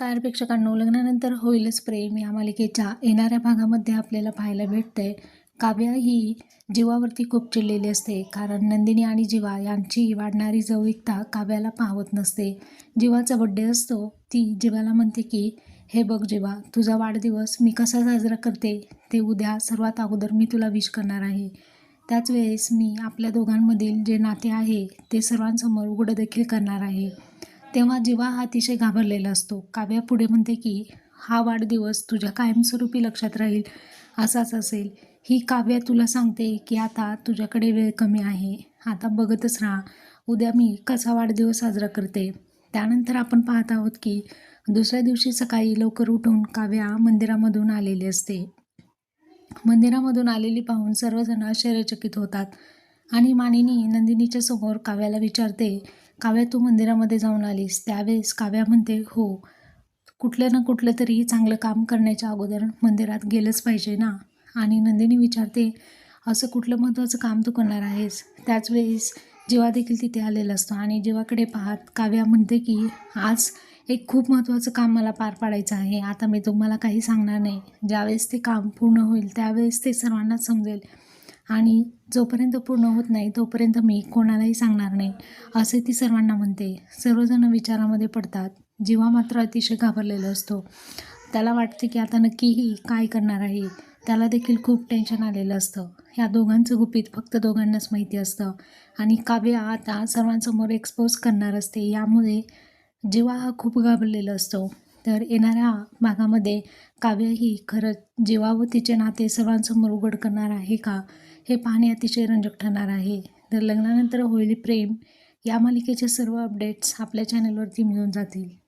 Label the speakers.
Speaker 1: नमस्कार प्रेक्षकांनो लग्नानंतर होईलच प्रेम या मालिकेच्या येणाऱ्या भागामध्ये आपल्याला पाहायला भेटतंय. काव्या ही जीवावरती खूप चिडलेली असते कारण नंदिनी आणि जीवा यांची वाढणारी जवळीकता काव्याला पाहवत नसते. जीवाचा बड्डे असतो ती जीवाला म्हणते की हे बघ जीवा तुझा वाढदिवस मी कसा साजरा करते ते उद्या सर्वात अगोदर मी तुला विश करणार आहे. त्याच वेळेस मी आपल्या दोघांमधील जे नाते आहे ते सर्वांसमोर उघडं देखील करणार आहे. तेव्हा जीवा हा अतिशय घाबरलेला असतो. काव्या पुढे म्हणते की हा वाढदिवस तुझ्या कायमस्वरूपी लक्षात राहील असाच असेल. ही काव्य तुला सांगते की आता तुझ्याकडे वेळ कमी आहे. आता बघतच राहा. उद्या मी कसा वाढदिवस साजरा करते? त्यानंतर आपण पाहत आहोत की दुसऱ्या दिवशी सकाळी लवकर उठून काव्या मंदिरामधून आलेली असते. मंदिरामधून आलेली पाहून सर्वजण आश्चर्यचकित होतात आणि मानिनी नंदिनीच्या समोर काव्याला विचारते काव्या तू मंदिरामध्ये जाऊन आलीस त्यावेळेस काव्या म्हणते हो कुठलं ना कुठलं तरी चांगलं काम करण्याच्या अगोदर मंदिरात गेलंच पाहिजे ना? आणि नंदिनी विचारते असं कुठलं महत्त्वाचं काम तू करणार आहेस? त्याच वेळेस देखील तिथे आलेला असतो आणि जेव्हाकडे पाहत काव्या म्हणते की आज एक खूप महत्त्वाचं काम मला पार पाडायचं आहे आता मी तुम्हाला काही सांगणार नाही. ज्यावेळेस ते काम पूर्ण होईल त्यावेळेस ते सर्वांनाच समजेल. आणि जोपर्यंत पूर्ण होत नाही तोपर्यंत मी कोणालाही सांगणार नाही असे ती सर्वांना म्हणते. सर्वजण विचारामध्ये पडतात. जीवा मात्र अतिशय घाबरलेला असतो. त्याला वाटते की आता नक्कीही काय करणार आहे? त्याला देखील खूप टेन्शन आलेलं असतं. ह्या दोघांचं गुपित फक्त दोघांनाच माहिती असतं. आणि काव्य आता सर्वांसमोर एक्सपोज करणार असते. यामुळे जीवा हा खूप घाबरलेला असतो. तर येणाऱ्या भागामध्ये काव्य ही खरंच जीवा व तिचे नाते सर्वांसमोर उघड करणार आहे का? हे पाहणे अतिशय रंजक ठरणार आहे. तर लग्नानंतर होईल प्रेम. या मालिकेचे सर्व अपडेट्स आपल्या चॅनलवरती मिळून जातील.